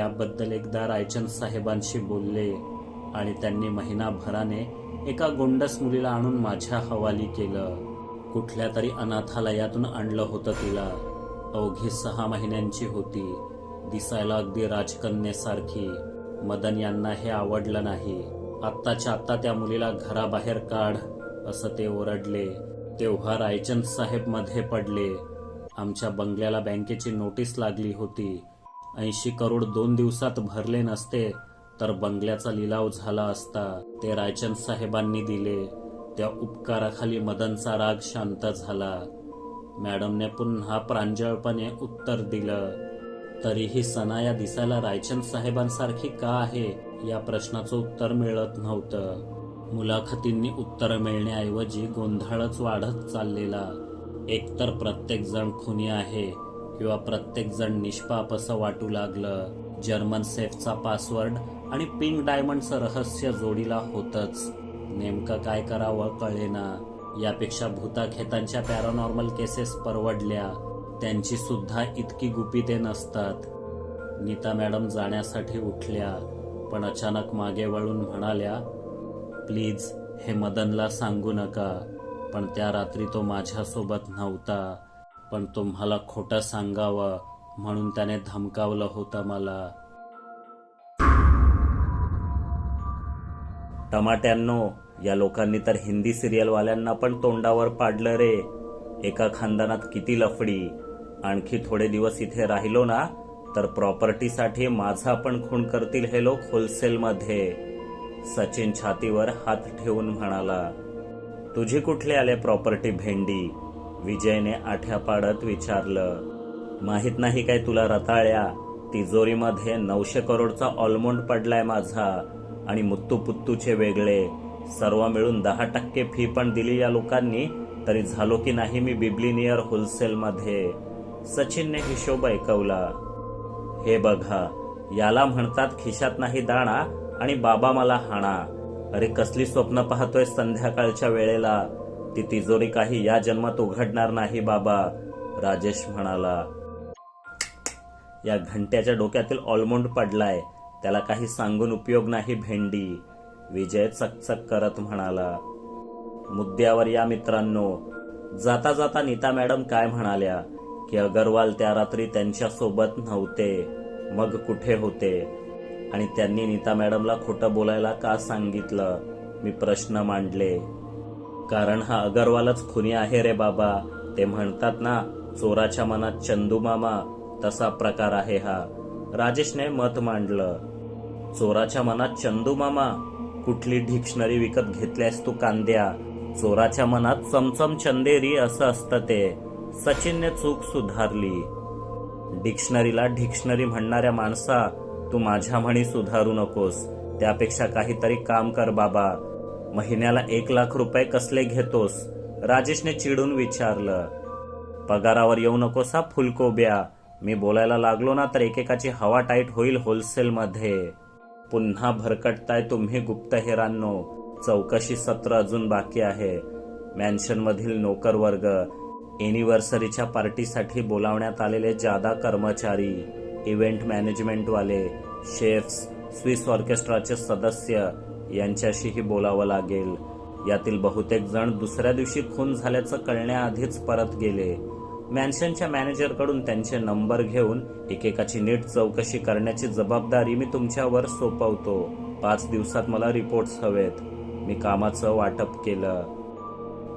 याबद्दल एकदा रायचंद साहेबांशी बोलले आणि त्यांनी महिनाभराने एका गोंडस मुलीला आणून माझ्या हवाली केलं. कुठल्या तरी अनाथालयातून आणलं होतं तिला. अवघी सहा महिन्यांची होती. दिसायला अगदी राजकन्येसारखी. मदन यांना हे आवडलं नाही. आत्ताच्या आत्ता त्या मुलीला घराबाहेर काढ असं ते ओरडले. तेव्हा रायचंद साहेबमध्ये पडले. आमच्या बंगल्याला बँकेची नोटीस लागली होती. ऐंशी करोड दोन दिवसात भरले नसते तर बंगल्याचा लिलाव झाला असता ते रायचंद साहेबांनी दिले. त्या उपकाराखाली मदनचा राग शांत झाला. मॅडमने पुन्हा प्रांजळपणे उत्तर दिलं तरीही सनाया दिसायला रायचंद साहेबांसारखी का आहे? या प्रश्नाचं उत्तर मिळत नव्हतं. मुलाखतींनी उत्तर मिळण्याऐवजी गोंधळच वाढत चाललेला. एकतर प्रत्येक जण खुनी आहे किंवा प्रत्येकजण निष्पाप असं वाटू लागलं. जर्मन सेफचा पासवर्ड आणि पिंक डायमंडचं रहस्य जोडीला होतच. नेमकं काय करावं कळेना. यापेक्षा भूताखेतांच्या पॅरानॉर्मल केसेस परवडल्या. त्यांची सुद्धा इतकी गुपिते नसतात. नीता मॅडम जाण्यासाठी उठल्या पण अचानक मागे वळून म्हणाल्या प्लीज हे मदनला सांगू नका पण त्या रात्री तो माझ्यासोबत नव्हता. पण तुम्हाला खोटं सांगावं म्हणून त्याने धमकावलं होतं मला. टमाट्यांनो या लोकांनी तर हिंदी सिरियलवाल्यांना पण तोंडावर पाडलं रे. एका खानदानात किती लफडी? आणखी थोडे दिवस इथे राहिलो ना तर प्रॉपर्टीसाठी माझा पण खून करतील हे लोक होलसेलमध्ये. सचिन छातीवर हात ठेवून म्हणाला तुझी कुठली आले प्रॉपर्टी भेंडी? विजयने आठ्या पाडत विचारलं माहीत नाही काय तुला रताळ्या? तिजोरीमध्ये नऊशे करोडचा ऑलमोंड पडलाय माझा आणि मुत्तू पुत्तूचे वेगळे. सर्व मिळून दहा टक्के फी पण दिली या लोकांनी. तरी झालो की नाही मी बिब्लिनियर होलसेलमध्ये? सचिनने हिशोब ऐकवला हे बघा याला म्हणतात खिशात नाही दाणा आणि बाबा मला हाणा. अरे कसली स्वप्न पाहतोय संध्याकाळच्या वेळेला? ती तिजोरी काही या जन्मात उघडणार नाही बाबा. राजेश म्हणाला या घंट्याच्या डोक्यातील ऑलमोंड पडलाय. त्याला काही सांगून उपयोग नाही भेंडी. विजय चकचक करत म्हणाला मुद्द्यावर या मित्रांनो. जाता जाता नीता मॅडम काय म्हणाल्या की अगरवाल त्या रात्री त्यांच्यासोबत नव्हते. मग कुठे होते? आणि त्यांनी नीता मॅडमला खोटं बोलायला का सांगितलं? मी प्रश्न मांडले. कारण हा अगरवालच खुनी आहे रे बाबा. ते म्हणतात ना चोराच्या मनात चंदू मामा तसा प्रकार आहे हा. राजेशने मत मांडलं. चोराच्या मनात चंदू मामा? कुठली डिक्शनरी विकत घेतल्यास तू कांद्या? चोराच्या मनात चमचम चंदेरी असं असतं ते. सचिनने चूक सुधारली. डिक्शनरीला डिक्शनरी म्हणणाऱ्या माणसा तू माझ्या म्हणी सुधारू नकोस. त्यापेक्षा काहीतरी काम कर बाबा. महिन्याला एक लाख रुपये कसले घेतोस? राजेशने चिडून विचारलं. पगारावर येऊ नकोस हा फुलकोब्या. मी बोलायला लागलो ना तर एकेकाची हवा टाईट होईल होलसेलमध्ये. पुन्हा भरकटताय तुम्ही गुप्तहेरांनो चौकशी सत्र अजून बाकी आहे. मॅन्शनमधील नोकरवर्ग एनिव्हर्सरीच्या पार्टीसाठी बोलावण्यात आलेले जादा कर्मचारी इव्हेंट मॅनेजमेंटवाले शेफ्स स्विस ऑर्केस्ट्राचे सदस्य यांच्याशीही बोलावं लागेल. यातील बहुतेक जण दुसऱ्या दिवशी खून झाल्याचं कळण्याआधीच परत गेले. मॅन्शनच्या मॅनेजरकडून त्यांचे नंबर घेऊन एकेकाची नीट चौकशी करण्याची जबाबदारी मी तुमच्यावर सोपवतो. पाच दिवसात मला रिपोर्ट्स हवेत. मी कामाचं वाटप केलं.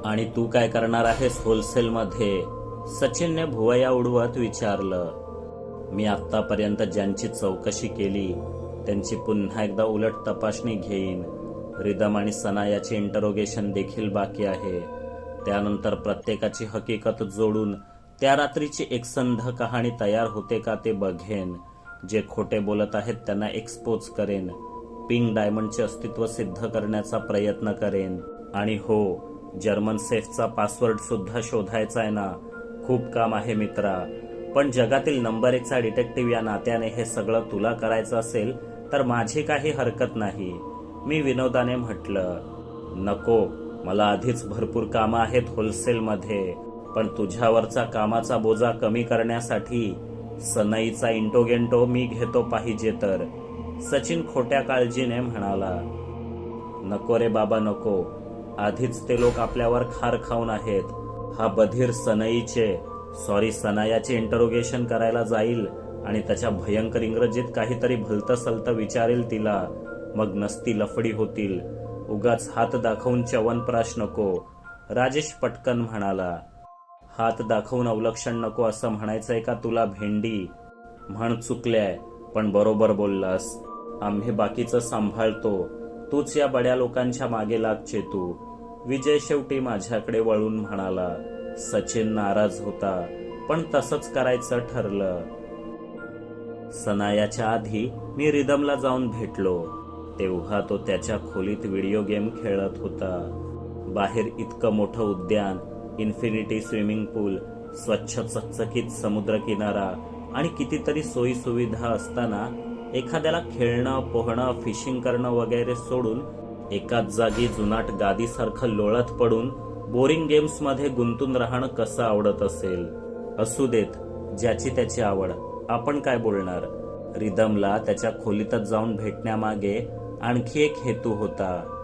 आणि तू काय करणार आहेस होलसेलमध्ये? सचिनने भुवया उडवत विचारलं. मी आत्तापर्यंत ज्यांची चौकशी केली त्यांची पुन्हा एकदा उलट तपासणी घेईन. रिदम आणि सना याचे इंटरोगेशन देखील बाकी आहे. त्यानंतर प्रत्येकाची हकीकत जोडून त्या रात्रीची एकसंध कहाणी तयार होते का ते बघेन. जे खोटे बोलत आहेत त्यांना एक्सपोज करेन. पिंक डायमंडचे अस्तित्व सिद्ध करण्याचा प्रयत्न करेन. आणि हो जर्मन सेफचा पासवर्ड सुद्धा शोधायचा आहे ना. खूप काम आहे मित्रा. पण जगातील नंबर एकचा डिटेक्टिव्ह या नात्याने हे सगळं तुला करायचं असेल तर माझी काही हरकत नाही. मी विनोदाने म्हटलं नको मला आधीच भरपूर कामं आहेत होलसेलमध्ये पण तुझ्यावरचा कामाचा बोजा कमी करण्यासाठी सनईचा इंटोगेंटो मी घेतो पाहिजे तर. सचिन खोट्या काळजीने म्हणाला नको रे बाबा नको. आधीच ते लोक आपल्यावर खार खाऊन आहेत. हा बधीर सनईचे सॉरी सनायाचे इंटरोगेशन करायला जाईल. आणि त्याच्या भयंकर इंग्रजीत काहीतरी भलतं सलतं विचारेल तिला. मग नसती लफडी होतील. उगाच हात दाखवून च्यवनप्राश नको. राजेश पटकन म्हणाला हात दाखवून अवलक्षण नको असं म्हणायचंय का तुला भेंडी? म्हण चुकल्याय पण बरोबर बोललास. आम्ही बाकीचं सांभाळतो. तूच या बड्या लोकांच्या मागे लागचे तू. विजय शेवटी माझ्याकडे वळून म्हणाला सचिन नाराज होता पण तसंच करायचं ठरलं. सनायाच्या आधी मी रिदमला जाऊन भेटलो. तेव्हा तो त्याच्या खोलीत व्हिडिओ गेम खेळत होता. बाहेर इतकं मोठं उद्यान इन्फिनिटी स्विमिंग पूल स्वच्छ चकचकीत समुद्र किनारा आणि कितीतरी सोयी सुविधा असताना एखाद्याला खेळणं पोहणं फिशिंग करणं वगैरे सोडून एकाच जागी जुनाट गादीसारखं लोळत पडून बोरिंग गेम्समध्ये गुंतून राहणं कसं आवडत असेल? असू देत ज्याची त्याची आवड. आपण काय बोलणार? रिदमला त्याच्या खोलीतच जाऊन भेटण्यामागे आणखी एक हेतू होता.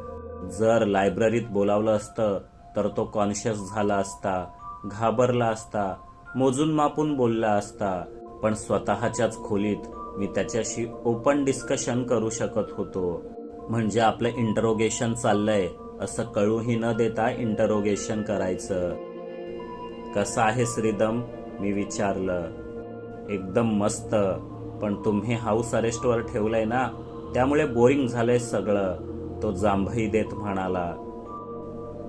जर लायब्ररीत बोलावलं असतं तर तो कॉन्शियस झाला असता घाबरला असता मोजून मापून बोलला असता. पण स्वतःच्याच खोलीत मी त्याच्याशी ओपन डिस्कशन करू शकत होतो. म्हणजे आपलं इंटरोगेशन चाललंय असं कळूही न देता इंटरोगेशन करायचं. कसं आहेस रिदम? मी विचारलं. एकदम मस्त. पण तुम्ही हाऊस अरेस्टवर ठेवलंय ना त्यामुळे बोरिंग झालंय सगळं तो जांभई देत म्हणाला.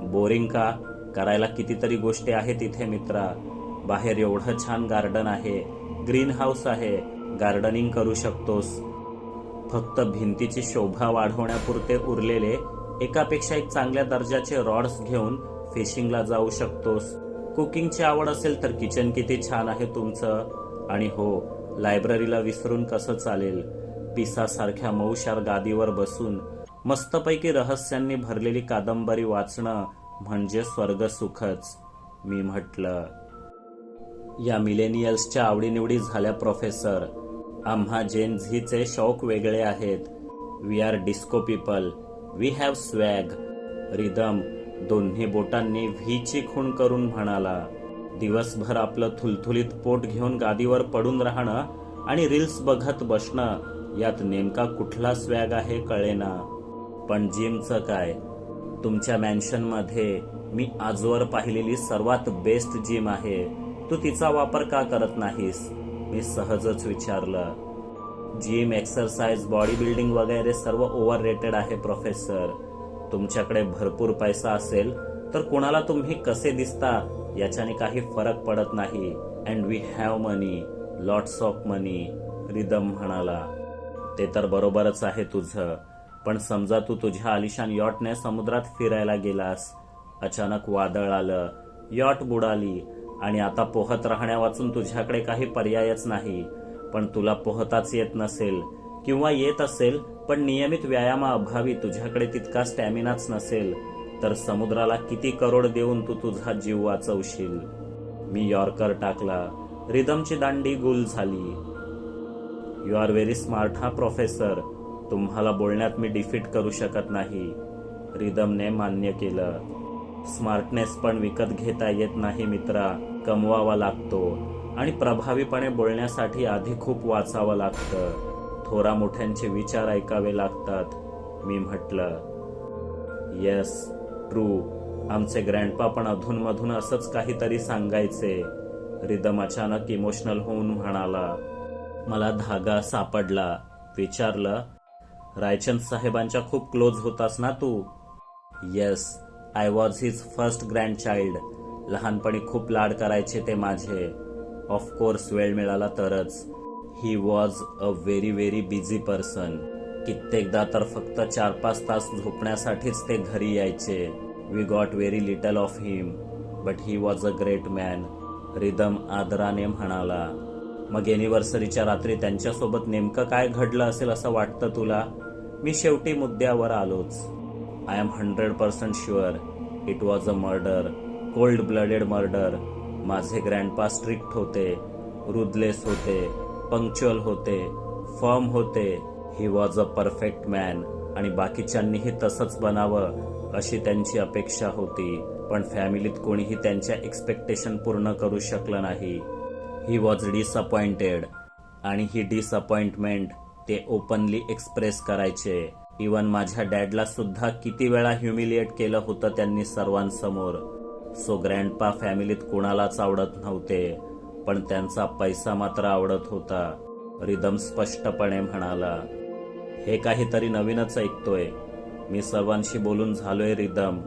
बोरिंग का? करायला कितीतरी गोष्टी आहेत इथे मित्रा. बाहेर एवढं छान गार्डन आहे. ग्रीन हाऊस आहे. गार्डनिंग करू शकतोस. फक्त भिंतीची शोभा वाढवण्यापुरते उरलेले एकापेक्षा एक चांगल्या दर्जाचे रॉड्स घेऊन फिशिंगला जाऊ शकतोस. कुकिंगची आवड असेल तर किचन किती छान आहे तुमचं. आणि हो लायब्ररीला विसरून कसं चालेल? पिसासारख्या मऊशार गादीवर बसून मस्तपैकी रहस्यांनी भरलेली कादंबरी वाचणं म्हणजे स्वर्ग सुखच मी म्हटलं. या मिलेनियल्सच्या आवडीनिवडी झाल्या प्रोफेसर. आम्हा जेन झीचे शौक वेगळे आहेत. We are disco people. We have swag. Rhythm दोन्ही बोटांनी व्हीची खूण करून म्हणाला. दिवसभर आपलं थुलथुलीत पोट घेऊन गादीवर पडून राहणं आणि रील्स बघत बसणं यात नेमका कुठला स्वॅग आहे कळेना. पण जिमचं काय? तुमच्या मॅन्शनमध्ये मी आजवर पाहिलेली सर्वात बेस्ट जिम आहे. तू तिचा वापर का करत नाहीस? मी सहजच विचारलं. जिम एक्सरसाइज बॉडी बिल्डिंग वगैरे सर्व ओव्हर रेटेड आहे प्रोफेसर तुमच्याकडे भरपूर पैसा असेल तर कोणाला तुम्ही कसे दिसता? याच्याने काही फरक पडत नाही. And we have money lots of money Rhythm म्हणाला. ते तर बरोबरच आहे तुझं. पण समजा तू तुझ्या आलिशान यॉटने समुद्रात फिरायला गेलास. अचानक वादळ आलं यॉट बुडाली आणि आता पोहत राहण्या वाचून तुझ्याकडे काही पर्यायच नाही. पण तुला पोहताच येत नसेल किंवा येत असेल पण नियमित व्यायामाअभावी तुझ्याकडे तितका स्टॅमिनाच नसेल. तर समुद्राला किती करोड देऊन तू तुझा जीव वाचवशील. मी यॉर्कर टाकला. रिदमची दांडी गुल झाली. यू आर व्हेरी स्मार्ट हा प्रोफेसर तुम्हाला बोलण्यात मी डिफीट करू शकत नाही. रिदमने मान्य केलं. स्मार्टनेस पण विकत घेता येत नाही मित्रा. कमवावा लागतो. आणि प्रभावीपणे बोलण्यासाठी आधी खूप वाचावं लागतं. थोरा मोठ्यांचे विचार ऐकावे लागतात. मी म्हटलं येस ट्रू आमचे ग्रँडपा पण अधूनमधून असंच काहीतरी सांगायचे. रिदम अचानक इमोशनल होऊन म्हणाला मला धागा सापडला. विचारलं रायचंद साहेबांच्या खूप क्लोज होतास ना तू? Yes I was his first grand child लहानपणी खूप लाड करायचे ते माझे. ऑफकोर्स वेळ मिळाला तरच. He was a very very busy person कित्येकदा तर फक्त चार पाच तास झोपण्यासाठीच ते घरी यायचे. We got very little of him but he was a great man Rhythm आदराने म्हणाला. मग एनिव्हर्सरीच्या रात्री त्यांच्यासोबत नेमकं काय घडलं असेल असं वाटतं तुला? मी शेवटी मुद्द्यावर आलोच. I M hundred percent sure it was a murder cold blooded murder माझे ग्रँडपा स्ट्रिक्ट होते रुदलेस होते पंक्च्युअल होते फर्म होते. He was a perfect man आणि बाकीच्यांनीही तसंच बनावं अशी त्यांची अपेक्षा होती. पण फॅमिलीत कोणीही त्यांच्या एक्सपेक्टेशन पूर्ण करू शकलं नाही. ही वॉज डिसअपॉइंटेड आणि ही डिसअपॉइंटमेंट ते ओपनली एक्सप्रेस करायचे. इवन माझ्या डॅडला सुद्धा किती वेळा ह्युमिलिएट केलं होतं त्यांनी सर्वांसमोर. सो ग्रँडपा फॅमिलीत कुणालाच आवडत नव्हते. पण त्यांचा पैसा मात्र आवडत होता. रिदम स्पष्टपणे म्हणाला हे काहीतरी नवीनच ऐकतोय. मी सर्वांशी बोलून झालोय रिदम.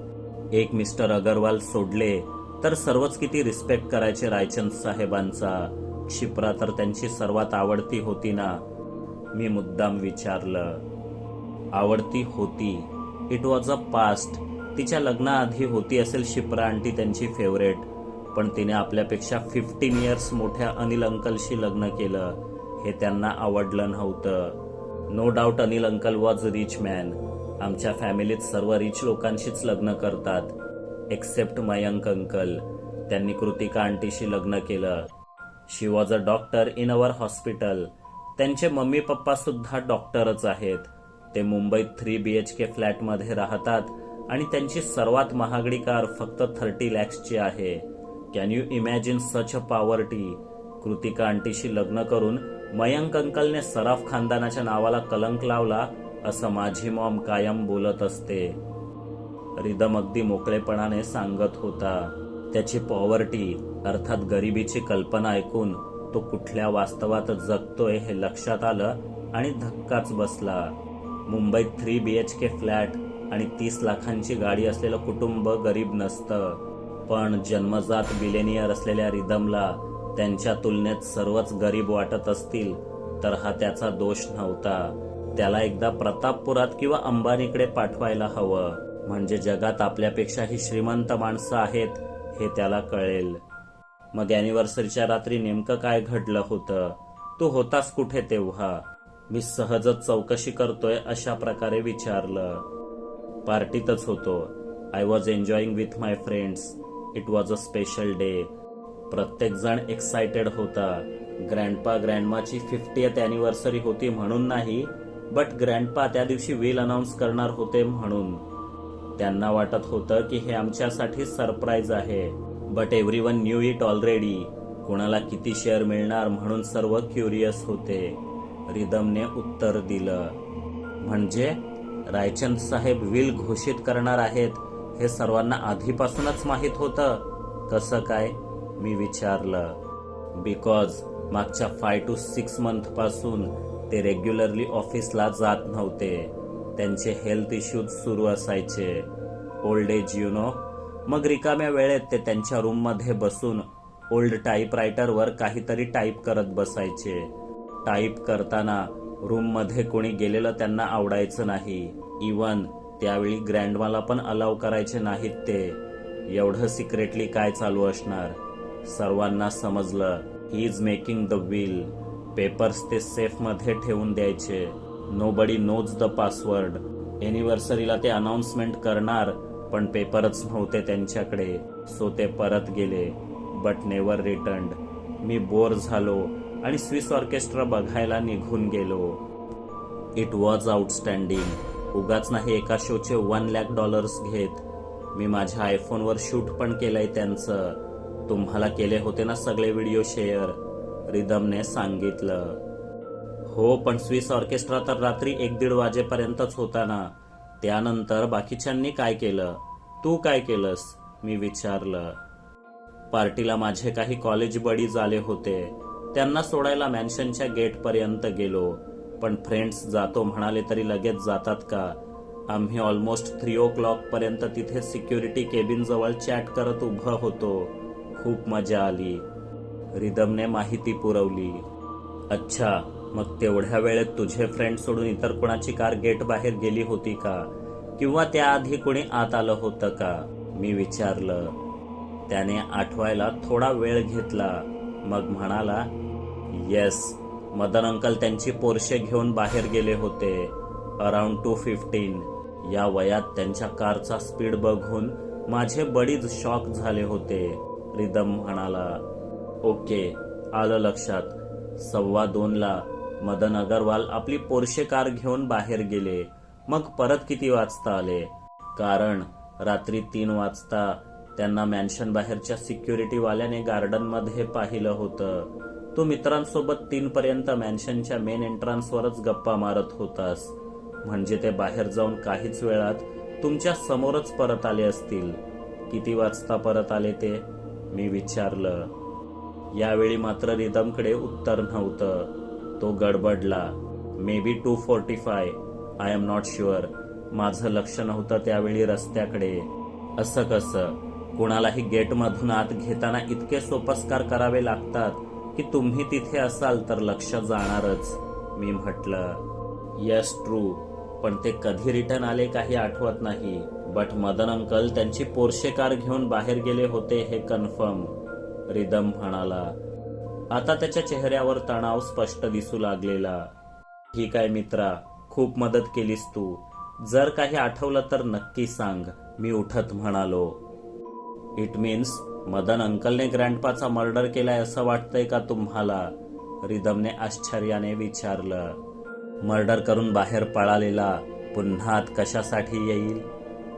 एक मिस्टर अगरवाल सोडले तर सर्वच किती रिस्पेक्ट करायचे रायचंद साहेबांचा. क्षिप्रा तर त्यांची सर्वात आवडती होती ना. मी मुद्दाम विचारलं. आवडती होती. इट वॉज अ पास्ट तिच्या लग्नाआधी होती असेल शिप्रा आंटी त्यांची फेवरेट पण तिने आपल्यापेक्षा फिफ्टीन इयर्स मोठ्या अनिल अंकलशी लग्न केलं. हे त्यांना आवडलं नव्हतं. No doubt Anil uncle was rich man आमच्या फॅमिलीत सर्व रिच लोकांशीच लग्न करतात. एक्सेप्ट मयंक अंकल त्यांनी कृतिका आंटीशी लग्न केलं. She was a doctor in our hospital त्यांचे मम्मी पप्पा सुद्धा डॉक्टरच आहेत. ते मुंबईत थ्री बी एच के फ्लॅटमध्ये राहतात आणि त्यांची सर्वात महागडी कार फक्त थर्टी लॅक्सची आहे. Can you imagine such a poverty Kritika आंटीशी लग्न करून मयंक अंकलने सराफ खानदानाच्या नावाला कलंक लावला असं माझी मॉम कायम बोलत असते. रिदम अगदी मोकळेपणाने सांगत होता त्याची पॉवर्टी अर्थात गरिबीची कल्पना ऐकून तो कुठल्या वास्तवात जगतोय हे लक्षात आलं आणि धक्काच बसला. मुंबईत three B H K flat आणि तीस लाखांची गाडी असलेलं कुटुंब गरीब नसतं. पण जन्मजात बिलेनियर असलेल्या रिदमला त्यांच्या तुलनेत सर्वच गरीब वाटत असतील तर हा त्याचा दोष नव्हता. त्याला एकदा प्रतापपुरात किंवा अंबानीकडे पाठवायला हवं. म्हणजे जगात आपल्यापेक्षाही श्रीमंत माणसं आहेत हे त्याला कळेल. मग अॅनिव्हर्सरीच्या रात्री नेमकं काय घडलं होतं? तू होतास कुठे तेव्हा? मी सहजच चौकशी करतोय अशा प्रकारे विचारलं. पार्टीतच होतो. I was enjoying with my friends it was a special day प्रत्येकजण एक्सायटेड होता ग्रँडपा ग्रँडमाची फिफ्टीएथ अॅनिव्हर्सरी होती म्हणून नाही बट ग्रँडपा त्या दिवशी विल अनाऊन्स करणार होते म्हणून. त्यांना वाटत होतं की हे आमच्यासाठी सरप्राईज आहे but every one new it already कुणाला किती शेअर मिळणार म्हणून सर्व क्युरियस होते. रिदमने उत्तर दिलं. म्हणजे रायचंद साहेब विल घोषित करणार आहेत हे सर्वांना आधीपासूनच माहीत होतं. कसं काय? मी विचारलं बिकॉज मागच्या फाय टू सिक्स मंथपासून ते रेग्युलरली ऑफिसला जात नव्हते. त्यांचे हेल्थ इश्यूज सुरू असायचे. ओल्ड एज यु नो मग रिकाम्या वेळेत ते त्यांच्या रूममध्ये बसून ओल्ड टाईपरायटरवर काहीतरी टाईप करत बसायचे. टाईप करताना रूममध्ये कोणी गेलेलं त्यांना आवडायचं नाही. इवन त्यावेळी ग्रँडमाला पण अलाव करायचे नाहीत ते. एवढं सिक्रेटली काय चालू असणार? सर्वांना समजलं. He is making the will papers ते सेफमध्ये ठेवून द्यायचे. Nobody knows the password एनिव्हर्सरीला ते अनाउन्समेंट करणार पण पेपरच नव्हते त्यांच्याकडे. सो ते परत गेले बट नेवर रिटर्न मी बोर झालो आणि स्विस ऑर्केस्ट्रा बघायला निघून गेलो. इट वॉज आउटस्टँडिंग उगाच नाही एका शोचे वन लॅक डॉलर्स घेत. मी माझ्या आयफोनवर शूट पण केलंय त्यांचं. तुम्हाला केले होते ना सगळे व्हिडिओ शेअर रिदमने सांगितलं. हो पण स्विस ऑर्केस्ट्रा तर रात्री एक दीड वाजेपर्यंतच होता ना. त्यानंतर बाकीच्यांनी काय केलं? तू काय केलंस? मी विचारलं. पार्टीला माझे काही कॉलेज बडीज आले होते. त्यांना सोडायला मॅन्शनच्या गेटपर्यंत गेलो. पण फ्रेंड्स जातो म्हणाले तरी लगेच जातात का? आम्ही ऑलमोस्ट थ्री ओ क्लॉक पर्यंत तिथे सिक्युरिटी केबिन जवळ चॅट करत उभं होतो. खूप मजा आली. रिदमने माहिती पुरवली. अच्छा मग तेवढ्या वेळेत तुझे फ्रेंड सोडून इतर कोणाची कार गेट बाहेर गेली होती का? किंवा त्याआधी कोणी आत आलं होतं का? मी विचारलं. त्याने आठवायला थोडा वेळ घेतला. मग म्हणाला येस मदन अंकल त्यांची पोरशे घेऊन बाहेर गेले होते. अराउंड टू फिफ्टीन या वयात त्यांच्या कारचा स्पीड बघून माझे बडीच शॉक झाले होते. रिदम म्हणाला ओके आलं लक्षात. सव्वा दोनला मदन अगरवाल आपली पोरशे कार घेऊन बाहेर गेले. मग परत किती वाजता आले? कारण रात्री तीन वाजता त्यांना मॅन्शन बाहेरच्या सिक्युरिटीवाल्याने गार्डनमध्ये पाहिलं होतं. तू मित्रांसोबत तीन पर्यंत मॅन्शनच्या मेन एंट्रान्सवरच गप्पा मारत होतास. म्हणजे ते बाहेर जाऊन काहीच वेळात तुमच्या समोरच परत आले असतील. किती वाजता परत आले ते? मी विचारलं. यावेळी मात्र रिदमकडे उत्तर नव्हतं. तो गडबडला. Maybe two forty five I am not sure माझं लक्ष नव्हतं त्यावेळी रस्त्याकडे. असं कसं? कुणालाही गेटमधून आत घेताना इतके सोपस्कार करावे लागतात की तुम्ही तिथे असाल तर लक्ष जाणारच. मी म्हटलं यस ट्रू पण ते कधी रिटर्न आले काही आठवत नाही. बट मदन अंकल त्यांची पोरशे कार घेऊन बाहेर गेले होते हे कन्फर्म रिदम म्हणाला. आता त्याच्या चेहऱ्यावर तणाव स्पष्ट दिसू लागलेला. ठीक आहे मित्रा खूप मदत केलीस तू. जर काही आठवलं तर नक्की सांग मी उठत म्हणालो. इट मीन्स मदन अंकलने ग्रँडपाचा मर्डर केलाय असं वाटतंय का तुम्हाला? रिदमने आश्चर्याने विचारलं. मर्डर करून बाहेर पळालेला पुन्हा आत कशासाठी येईल?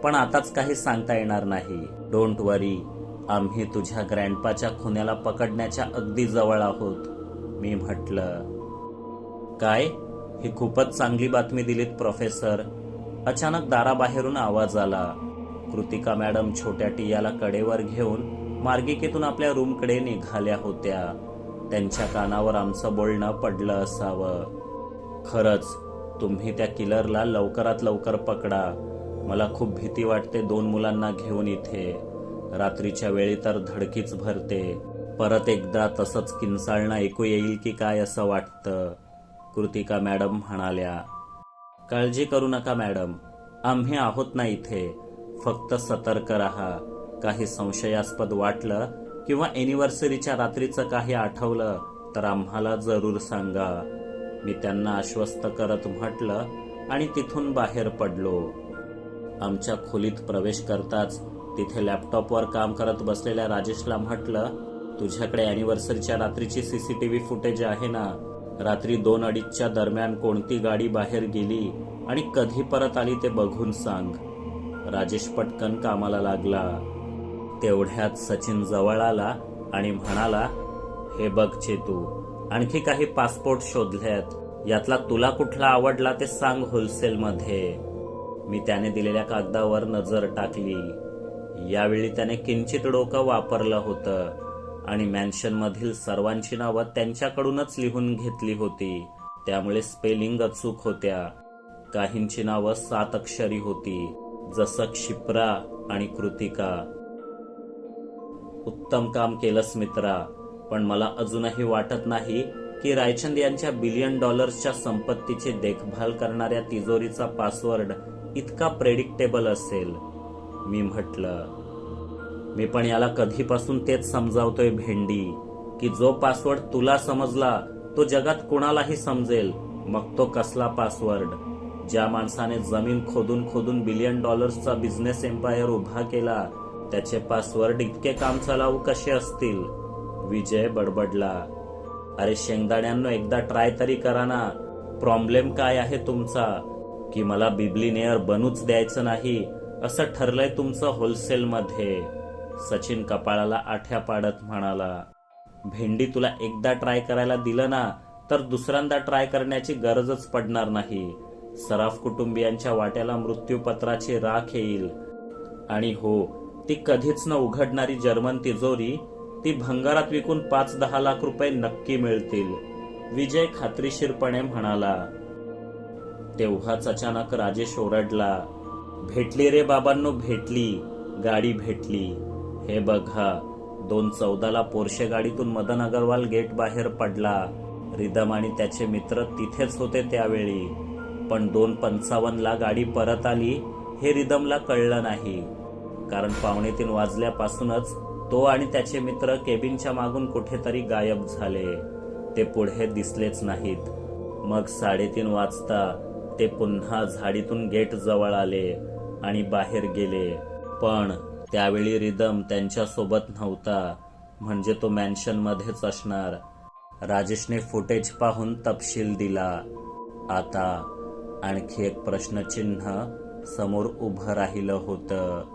पण आताच काही सांगता येणार नाही. डोंट वरी आम्ही तुझ्या ग्रँडपाच्या खुन्याला पकडण्याच्या अगदी जवळ आहोत. मी म्हटलं काय? ही खूपच चांगली बातमी दिलीत प्रोफेसर अचानक दाराबाहेरून आवाज आला. कृतिका मॅडम छोट्या टियाला कडेवर घेऊन मार्गिकेतून आपल्या रूमकडे निघाल्या होत्या. त्यांच्या कानावर आमचं बोलणं पडलं असावं. खरंच तुम्ही त्या किलरला लवकरात लवकर पकडा. मला खूप भीती वाटते दोन मुलांना घेऊन इथे. रात्रीच्या वेळी तर धडकीच भरते. परत एकदा तसंच किंचाळणं ऐकू येईल की काय असं वाटतं? कृतिका मॅडम म्हणाल्या काळजी करू नका मॅडम. आम्ही आहोत ना इथे. फक्त सतर्क राहा. काही संशयास्पद वाटलं किंवा एनिव्हर्सरीच्या रात्रीचं काही आठवलं तर आम्हाला जरूर सांगा. मी त्यांना आश्वस्त करत म्हटलं आणि तिथून बाहेर पडलो. आमच्या खोलीत प्रवेश करताच तिथे लॅपटॉपवर काम करत बसलेल्या राजेशला म्हटलं तुझ्याकडे अॅनिव्हर्सरीच्या रात्रीची सीसीटीव्ही फुटेज आहे ना? रात्री दोन अडीचच्या दरम्यान कोणती गाडी बाहेर गेली आणि कधी परत आली ते बघून सांग. राजेश पटकन कामाला लागला. तेवढ्यात सचिन जवळ आला आणि म्हणाला हे बघ चेतू आणखी काही पासपोर्ट शोधल्यात यातला तुला कुठला आवडला ते सांग होलसेलमध्ये मी त्याने दिलेल्या कागदावर नजर टाकली. यावेळी त्याने किंचित डोकं वापरलं होतं आणि मॅन्शनमधील सर्वांची नावं त्यांच्याकडूनच लिहून घेतली होती. त्यामुळे स्पेलिंग अचूक होत्या. काहींची नावं सात अक्षरी होती जसं क्षिप्रा आणि कृतिका. उत्तम काम केलंस मित्रा पण मला अजूनही वाटत नाही की रायचंद यांच्या बिलियन डॉलर्सच्या संपत्तीची देखभाल करणाऱ्या तिजोरीचा पासवर्ड इतका प्रेडिक्टेबल असेल. मी म्हटलं मी पण याला कधीपासून तेच समजावतोय भेंडी की जो पासवर्ड तुला समजला तो जगात कुणालाही समजेल. मग तो कसला पासवर्ड ज्या माणसाने जमीन खोदून खोदून बिलियन डॉलर्सचा बिझनेस एम्पायर उभा केला त्याचे पासवर्ड इतके काम चालावू कसे असतील? विजय बडबडला. अरे शेंगदाण्यांनो एकदा ट्राय तरी करा ना. प्रॉब्लेम काय आहे तुमचा? की मला बिब्लिनेअर बनूच द्यायचं नाही असं ठरलंय तुमचं होलसेलमध्ये. सचिन कपाळाला आठ्या पाडत म्हणाला भेंडी तुला एकदा ट्राय करायला दिलं ना तर दुसऱ्यांदा ट्राय करण्याची गरजच पडणार नाही. सराफ कुटुंबियांच्या वाट्याला मृत्यूपत्राची राख येईल. आणि हो ती कधीच न उघडणारी जर्मन तिजोरी ती भंगारात विकून पाच दहा लाख रुपये नक्की मिळतील. विजय खात्रीशीरपणे म्हणाला तेव्हाच अचानक राजेश ओरडला भेटली रे बाबांनो भेटली गाडी भेटली. हे बघा दोन चौदाला पोरशे गाडीतून मदन अगरवाल गेट बाहेर पडला. रिदम आणि त्याचे मित्र तिथेच होते त्यावेळी. पण दोन पंचावन्नला गाडी परत आली हे रिदमला कळलं नाही. कारण पावणे तीन वाजल्यापासूनच तो आणि त्याचे मित्र केबिनच्या मागून कुठेतरी गायब झाले. ते पुढे दिसलेच नाहीत. मग साडेतीन वाजता ते पुन्हा झाडीतून गेट जवळ आले आणि बाहेर गेले. पण त्यावेळी रिदम त्यांच्यासोबत नव्हता म्हणजे तो मॅन्शन मध्येच असणार. राजेशने फुटेज पाहून तपशील दिला. आता आणखी एक प्रश्नचिन्ह समोर उभं राहिलं होतं.